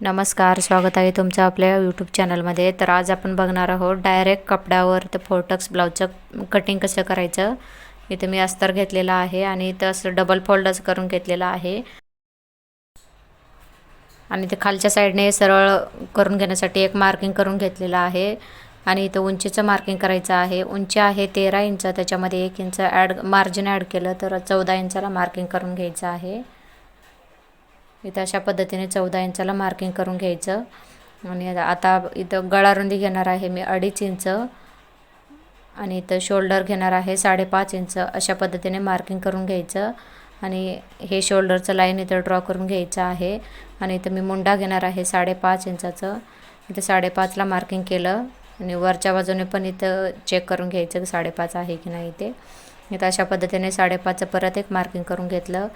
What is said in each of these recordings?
नमस्कार स्वागत आहे तुमचं आपल्या यूट्यूब चॅनलमध्ये तर आज आपण बघणार आहोत डायरेक्ट कपड्यावर तर फोर्टक्स ब्लाऊजचं कटिंग कसं करायचं. इथे मी अस्तर घेतलेला आहे आणि इथं असं डबल फोल्डच करून घेतलेला आहे. आणि ते खालच्या साईडने सरळ करून घेण्यासाठी एक मार्किंग करून घेतलेलं आहे. आणि इथं उंचीचं मार्किंग करायचं आहे. उंची आहे तेरा इंच त्याच्यामध्ये एक इंच ॲड मार्जिन ॲड केलं तर चौदा इंचाला मार्किंग करून घ्यायचं आहे. इथं अशा पद्धतीने चौदा इंचाला मार्किंग करून घ्यायचं. आणि आता इथं गळारुंदी घेणार आहे मी अडीच इंच. आणि इथं शोल्डर घेणार आहे साडेपाच इंच. अशा पद्धतीने मार्किंग करून घ्यायचं. आणि हे शोल्डरचं लाईन इथं ड्रॉ करून घ्यायचं आहे. आणि इथं मी मुंडा घेणार आहे साडेपाच इंचाचं. इथं साडेपाचला मार्किंग केलं. आणि वरच्या बाजूने पण इथं चेक करून घ्यायचं की साडेपाच आहे की नाही ते. इथं अशा पद्धतीने साडेपाचचं परत एक मार्किंग करून घेतलं.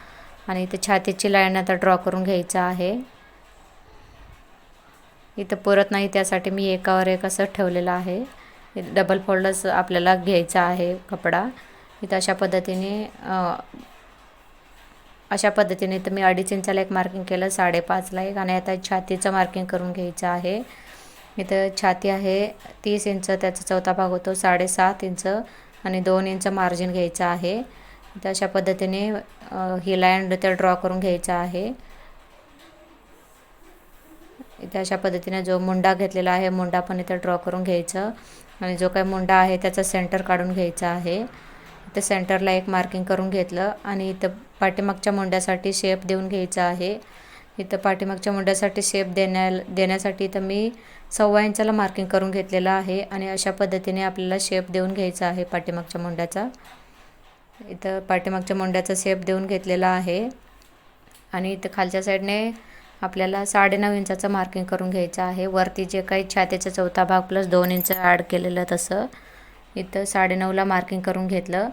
आणि इथे छातीची लाईन आता ड्रॉ करून घ्यायचं आहे. इथं पुरत नाही त्यासाठी मी एकावर एक असं ठेवलेलं आहे. डबल फोल्डच आपल्याला घ्यायचा आहे कपडा. इथं अशा पद्धतीने अशा पद्धतीने तर मी अडीच इंचाला एक मार्किंग केलं साडेपाचला एक आणि आता छातीचं मार्किंग करून घ्यायचं आहे. इथं छाती आहे तीस इंच त्याचा चौथा भाग होतो साडेसात इंच आणि दोन इंच मार्जिन घ्यायचं आहे. तर अशा पद्धतीने ही लाईन त्या ड्रॉ करून घ्यायचा आहे. इथे अशा पद्धतीने जो मुंडा घेतलेला आहे मुंडा पण इथं ड्रॉ करून घ्यायचं. आणि जो काही मुंडा आहे त्याचा सेंटर काढून घ्यायचा आहे. इथं सेंटरला एक मार्किंग करून घेतलं आणि इथं पाठीमागच्या मुंड्यासाठी शेप देऊन घ्यायचा आहे. इथं पाठीमागच्या मुंड्यासाठी शेप देण्या देण्यासाठी इथं मी सव्वा इंचाला मार्किंग करून घेतलेलं आहे आणि अशा पद्धतीने आपल्याला शेप देऊन घ्यायचा आहे पाठीमागच्या मुंड्याचा. इथं पाठीमागच्या मोंड्याचा शेप देऊन घेतलेला आहे. आणि इथं खालच्या साईडने आपल्याला साडेनऊ इंचाचं मार्किंग करून घ्यायचं आहे. वरती जे काही छातीचा चौथा भाग प्लस दोन इंच ॲड केलेलं तसं इथं साडेनऊला मार्किंग करून घेतलं.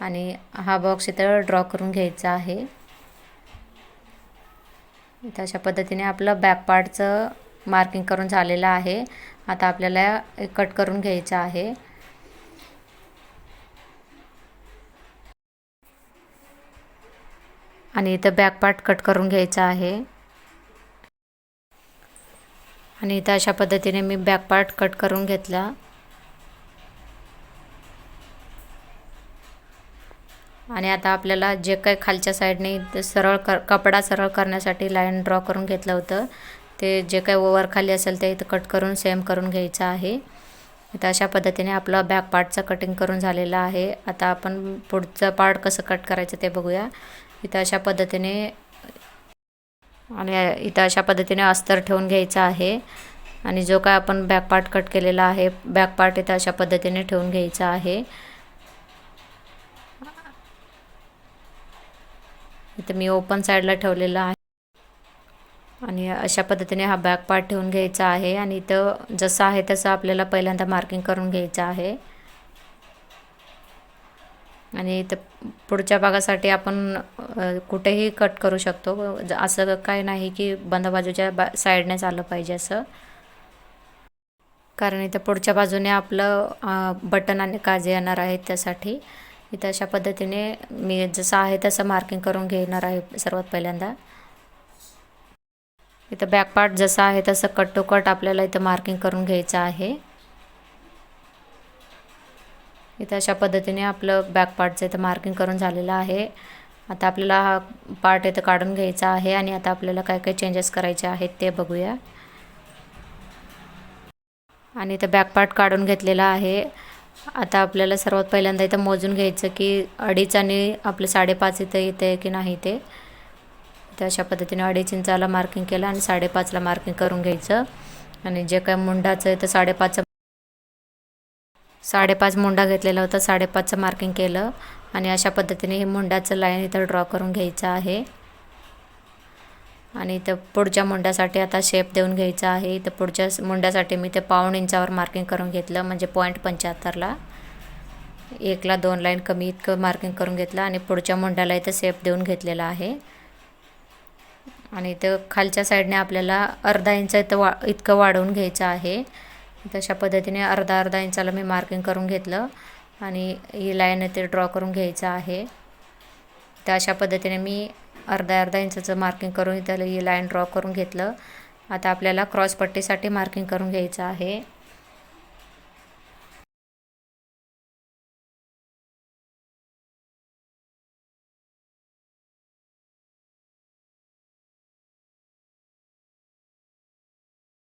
आणि हा बॉक्स इथं ड्रॉ करून घ्यायचा आहे. इथं अशा पद्धतीने आपलं बॅक पार्टचं मार्किंग करून झालेलं आहे. आता आपल्याला कट करून घ्यायचं आहे. आणि इथं बॅक पार्ट कट करून घ्यायचा आहे. आणि इथं अशा पद्धतीने मी बॅक पार्ट कट करून घेतला. आणि आता आपल्याला जे काही खालच्या साईडने सरळ कर कपडा सरळ करण्यासाठी लाईन ड्रॉ करून घेतलं होतं. ते जे काही ओवर खाली असेल ते इथं कट करून सेम करून घ्यायचं आहे. इथं अशा पद्धतीने आपलं बॅक पार्टचं कटिंग करून झालेलं आहे. आता आपण पुढचं पार्ट कसं कट करायचं ते बघूया. इथं अशा पद्धतीने आणि इथं अशा पद्धतीने अस्तर ठेवून घ्यायचं आहे. आणि जो काय आपण बॅक पार्ट कट केलेला आहे बॅक पार्ट इथं अशा पद्धतीने ठेवून घ्यायचा आहे. इथं मी ओपन साईडला ठेवलेला आहे. आणि अशा पद्धतीने हा बॅक पार्ट ठेवून घ्यायचा आहे. आणि इथं जसं आहे तसं आपल्याला पहिल्यांदा मार्किंग करून घ्यायचं आहे. आणि इथं पुढच्या भागासाठी आपण कुठेही कट करू शकतो. असं काय नाही की बंद बाजूच्या बा साईडनेच आलं पाहिजे असं. कारण इथं पुढच्या बाजूने आपलं बटन आणि काजे येणार आहेत त्यासाठी. इथं अशा पद्धतीने मी जसं आहे तसं मार्किंग करून घेणार आहे सर्वात पहिल्यांदा. इथं बॅक पार्ट जसं आहे तसं कट टू कट आपल्याला इथं मार्किंग करून घ्यायचं आहे. इथं अशा पद्धतीने आपलं बॅक पार्टचं इथं मार्किंग करून झालेलं आहे. आता आपल्याला हा पार्ट इथं काढून घ्यायचा आहे आणि आता आपल्याला काय काय चेंजेस करायचे आहेत ते बघूया. आणि इथं बॅक पार्ट काढून घेतलेला आहे. आता आपल्याला सर्वात पहिल्यांदा इथं मोजून घ्यायचं की अडीच आणि आपलं साडेपाच इथं येतं आहे की नाही ते. तर अशा पद्धतीने अडीच इंचाला मार्किंग केलं आणि साडेपाचला मार्किंग करून घ्यायचं. आणि जे काय मुंडाचं आहे तर साडेपाचचं साडेपाच मुंडा घेतलेला होता साडेपाचचं मार्किंग केलं आणि अशा पद्धतीने हे मुंडाचं लाईन इथं ड्रॉ करून घ्यायचं आहे. आणि इथं पुढच्या मुंड्यासाठी आता शेप देऊन घ्यायचा आहे. इथं पुढच्या मुंड्यासाठी मी ते पाऊण इंचावर मार्किंग करून घेतलं म्हणजे पॉईंट पंच्याहत्तरला. एकला दोन लाईन कमी इतकं मार्किंग करून घेतलं आणि पुढच्या मुंड्याला इथं शेप देऊन घेतलेला आहे. आणि इथं खालच्या साईडने आपल्याला अर्धा इंच इथं वा इतकं वाढवून घ्यायचं आहे. तशा पद्धतीने अर्धा अर्धा इंचाला मी मार्किंग करून घेतलं. आणि ही लाईन ते ड्रॉ करून घ्यायचं आहे. तर अशा पद्धतीने मी अर्धा अर्धा इंचाचं मार्किंग करून त्याला ही लाईन ड्रॉ करून घेतलं. आता आपल्याला क्रॉस पट्टीसाठी मार्किंग करून घ्यायचं आहे.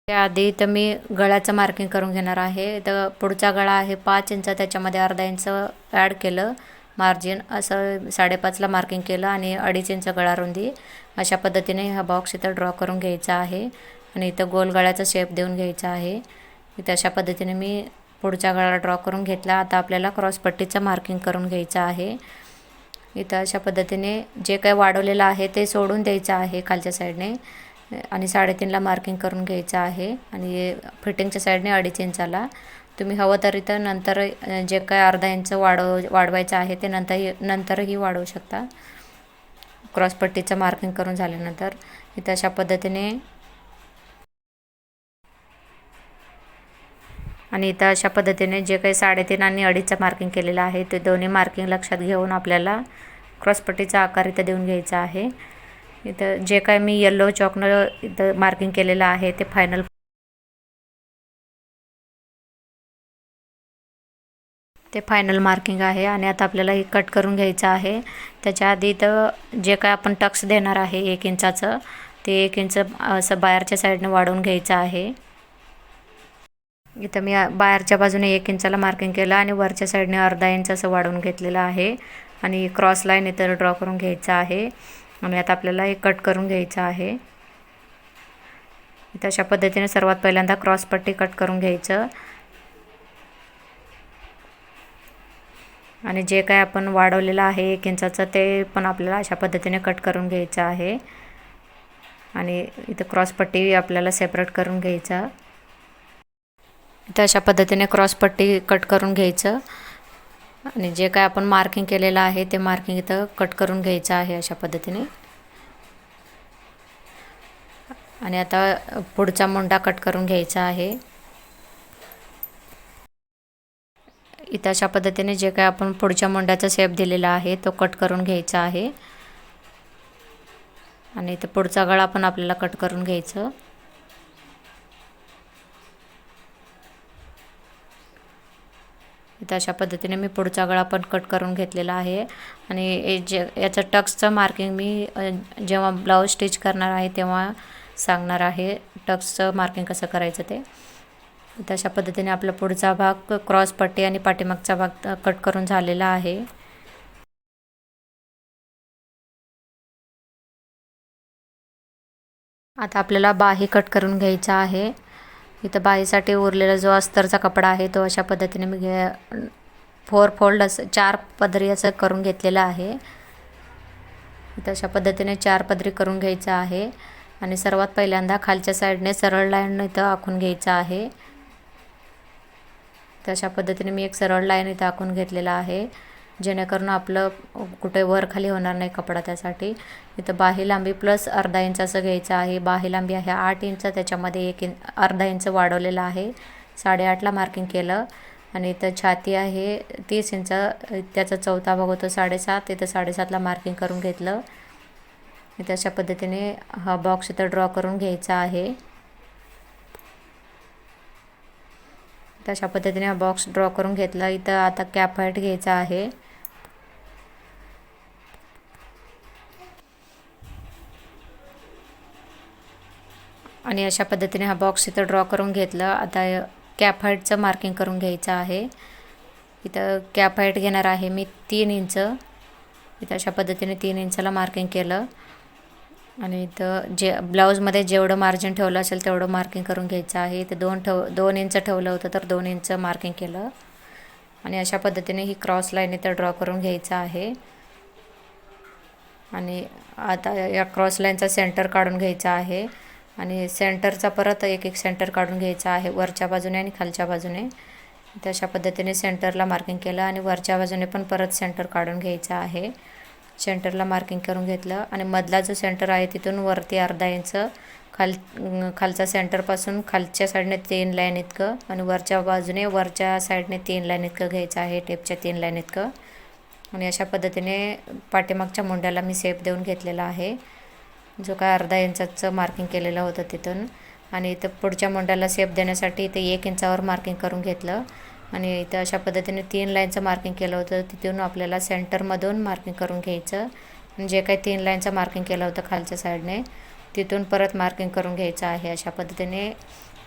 त्याआधी तर मी गळ्याचं मार्किंग करून घेणार आहे. तर पुढचा गळा आहे पाच इंच. त्याच्यामध्ये अर्धा इंच ॲड केलं. मार्जिन असं साडेपाचला मार्किंग केलं आणि अडीच इंच गळा रुंदी. अशा पद्धतीने हा बॉक्स इथं ड्रॉ करून घ्यायचा आहे. आणि इथं गोल गळ्याचा शेप देऊन घ्यायचा आहे. इथं अशा पद्धतीने मी पुढच्या गळा ड्रॉ करून घेतला. आता आपल्याला क्रॉसपट्टीचं मार्किंग करून घ्यायचं आहे. इथं अशा पद्धतीने जे काही वाढवलेलं आहे ते सोडून द्यायचं आहे खालच्या साईडने आणि साडेतीनला मार्किंग करून घ्यायचं आहे. आणि फिटिंगच्या साईडने अडीच इंचाला. तुम्ही हवं तरी तर नंतर जे काय अर्धा इंच वाढव वाढवायचं आहे ते नंतर नंतरही वाढवू शकता. क्रॉसपट्टीचं मार्किंग करून झाल्यानंतर. इथं अशा पद्धतीने. आणि इथं अशा पद्धतीने जे काही साडेतीन आणि अडीचचं मार्किंग केलेलं आहे ते दोन्ही मार्किंग लक्षात घेऊन आपल्याला क्रॉसपट्टीचा आकार इथं देऊन घ्यायचा आहे. इथं जे काय मी येल्लो चॉकनं इथं मार्किंग केलेलं आहे ते फायनल ते फायनल मार्किंग आहे आणि आता आपल्याला हे कट करून घ्यायचं आहे. त्याच्या आधी इथं जे काय आपण टक्स देणार आहे एक इंचाचं ते एक इंच असं बाहेरच्या साईडनं वाढवून घ्यायचं आहे. इथं मी बाहेरच्या बाजूने एक इंचाला मार्किंग केलं आणि वरच्या साईडने अर्धा इंच असं वाढवून घेतलेलं आहे. आणि क्रॉस लाईन इथं ड्रॉ करून घ्यायचं आहे. आणि आता आपल्याला हे कट करून घ्यायचं आहे. इथं अशा पद्धतीने सर्वात पहिल्यांदा क्रॉसपट्टी कट करून घ्यायचं. आणि जे काय आपण वाढवलेलं आहे एक इंचाचं ते पण आपल्याला अशा पद्धतीने कट करून घ्यायचं आहे. आणि इथं क्रॉसपट्टी आपल्याला सेपरेट करून घ्यायचं. इथं अशा पद्धतीने क्रॉसपट्टी कट करून घ्यायचं. आणि जे काय आपण मार्किंग केलेलं आहे ते मार्किंग इथं कट करून घ्यायचं आहे अशा पद्धतीने. आणि आता पुढचा मुंडा कट करून घ्यायचा आहे. इथं अशा पद्धतीने जे काय आपण पुढच्या मुंड्याचा शेप दिलेला आहे तो कट करून घ्यायचा आहे. आणि इथं पुढचा गळा पण आपल्याला कट करून घ्यायचं. इथं अशा पद्धतीने मी पुढचा गळा पण कट करून घेतलेला आहे. आणि जे याचं टक्सचं मार्किंग मी जेव्हा ब्लाऊज स्टिच करणार आहे तेव्हा सांगणार आहे टक्सचं मार्किंग कसं करायचं ते. तशा पद्धतीने आपला पुढचा भाग क्रॉस पट्टी आणि पाठीमागचा भाग कट करून झालेला आहे. आता आपल्याला बाही कट करून घ्यायचा आहे. इथं बाईसाठी उरलेला जो अस्तरचा कपडा आहे तो अशा पद्धतीने मी घे फोर फोल्ड असं चार पदरी असं करून घेतलेलं आहे. इथं अशा पद्धतीने चार पदरी करून घ्यायचं आहे. आणि सर्वात पहिल्यांदा खालच्या साईडने सरळ लाईन इथं आखून घ्यायचं आहे. तशा पद्धतीने मी एक सरळ लाईन इथं आखून घेतलेला आहे. जेणेकरून आपलं कुठे वर खाली होणार नाही कपडा त्यासाठी. इथं बाही लांबी प्लस अर्धा इंच असं घ्यायचं आहे. बाही लांबी आहे आठ इंच त्याच्यामध्ये एक इंच अर्धा इंच वाढवलेलं आहे. साडेआठला मार्किंग केलं. आणि इथं छाती आहे तीस इंच त्याचा चौथा भाग होतो साडेसात इथं साडेसातला मार्किंग करून घेतलं. इथं अशा पद्धतीने हा बॉक्स इथं ड्रॉ करून घ्यायचा आहे. तशा पद्धतीने हा बॉक्स ड्रॉ करून घेतला. इथं आता कॅप हाईट घ्यायचा आहे. आणि अशा पद्धतीने हा बॉक्स इथं ड्रॉ करून घेतलं. आता कॅप हाईटचं मार्किंग करून घ्यायचं आहे. इथं कॅप हाईट घेणार आहे मी तीन इंच इथं अशा पद्धतीने तीन इंचाला मार्किंग केलं. आणि इथं जे ब्लाऊजमध्ये जेवढं मार्जिन ठेवलं असेल तेवढं मार्किंग करून घ्यायचं आहे. इथं दोन ठेव दोन इंच ठेवलं होतं तर दोन इंच मार्किंग केलं. आणि अशा पद्धतीने ही क्रॉस लाईन इथं ड्रॉ करून घ्यायचं आहे. आणि आता या क्रॉस लाईनचा सेंटर काढून घ्यायचा आहे. आणि सेंटरचा परत एक एक सेंटर काढून घ्यायचा आहे वरच्या बाजूने आणि खालच्या बाजूने. तशा पद्धतीने सेंटरला मार्किंग केलं आणि वरच्या बाजूने पण परत सेंटर काढून घ्यायचं आहे. सेंटरला मार्किंग करून घेतलं आणि मधला जो सेंटर आहे तिथून वरती अर्धा इंच खाल खालचा सेंटरपासून खालच्या साईडने तीन लाईन इतकं आणि वरच्या बाजूने वरच्या साईडने तीन लाईन इतकं घ्यायचं आहे टेपच्या तीन लाईन इतकं. आणि अशा पद्धतीने पाठीमागच्या मुंड्याला मी सेप देऊन घेतलेला आहे. जो काय अर्धा इंचाचं मार्किंग केलेलं होतं तिथून. आणि इथं पुढच्या मुंड्याला शेप देण्यासाठी इथे एक इंचावर मार्किंग करून घेतलं. आणि इथं अशा पद्धतीने तीन लाईनचं मार्किंग केलं होतं. तिथून आपल्याला सेंटरमधून मार्किंग करून घ्यायचं. जे काही तीन लाईनचं मार्किंग केलं होतं खालच्या साईडने तिथून परत मार्किंग करून घ्यायचं आहे. अशा पद्धतीने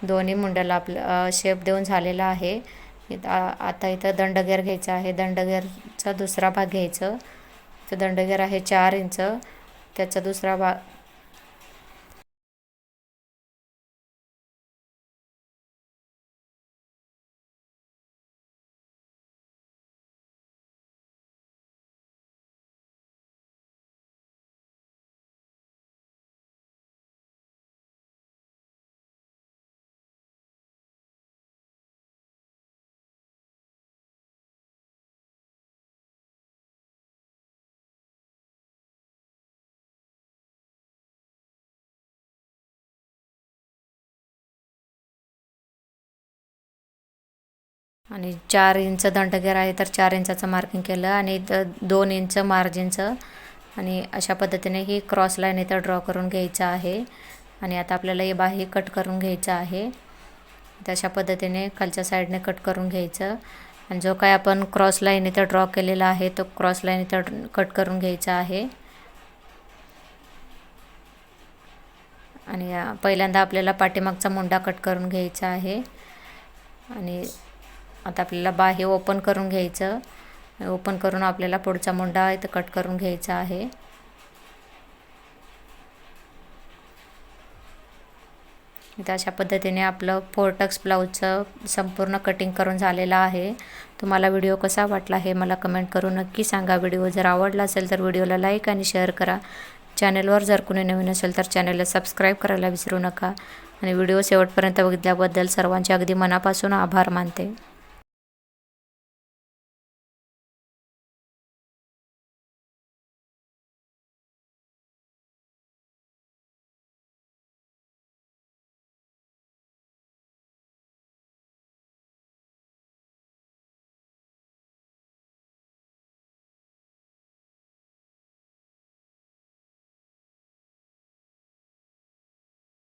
दोन्ही मुंड्याला आपलं शेप देऊन झालेला आहे. इथं आता इथं दंडगेर घ्यायचा आहे. दंडगेरचा दुसरा भाग घ्यायचं. तर दंडगेर आहे चार इंच. त्याचा दुसरा भाग आणि चार इंच दंडगेर आहे तर चार इंचाचं मार्किंग केलं आणि इथं दोन इंच मार्जिनचं आणि अशा पद्धतीने ही क्रॉस लाईन इथं ड्रॉ करून घ्यायचं आहे. आणि आता आपल्याला हे बाही कट करून घ्यायचं आहे. तशा पद्धतीने खालच्या साईडने कट करून घ्यायचं. आणि जो काय आपण क्रॉस लाईन इथं ड्रॉ केलेला आहे तो क्रॉस लाईन इथं कट करून घ्यायचा आहे. आणि पहिल्यांदा आपल्याला पाठीमागचा मुंडा कट करून घ्यायचा आहे. आणि आता आपल्याला बा हे ओपन करून घ्यायचं. ओपन करून आपल्याला पुढचा मुंडा इथं कट करून घ्यायचा आहे. इथं अशा पद्धतीने आपलं फोरटक्स ब्लाऊजचं संपूर्ण कटिंग करून झालेलं आहे. तुम्हाला व्हिडिओ कसा वाटला हे मला कमेंट करून नक्की सांगा. व्हिडिओ जर आवडला असेल तर व्हिडिओला लाईक आणि शेअर करा. चॅनलवर जर कुणी नवीन असेल तर चॅनलला सबस्क्राईब करायला विसरू नका. आणि व्हिडिओ शेवटपर्यंत बघितल्याबद्दल सर्वांचे अगदी मनापासून आभार मानते.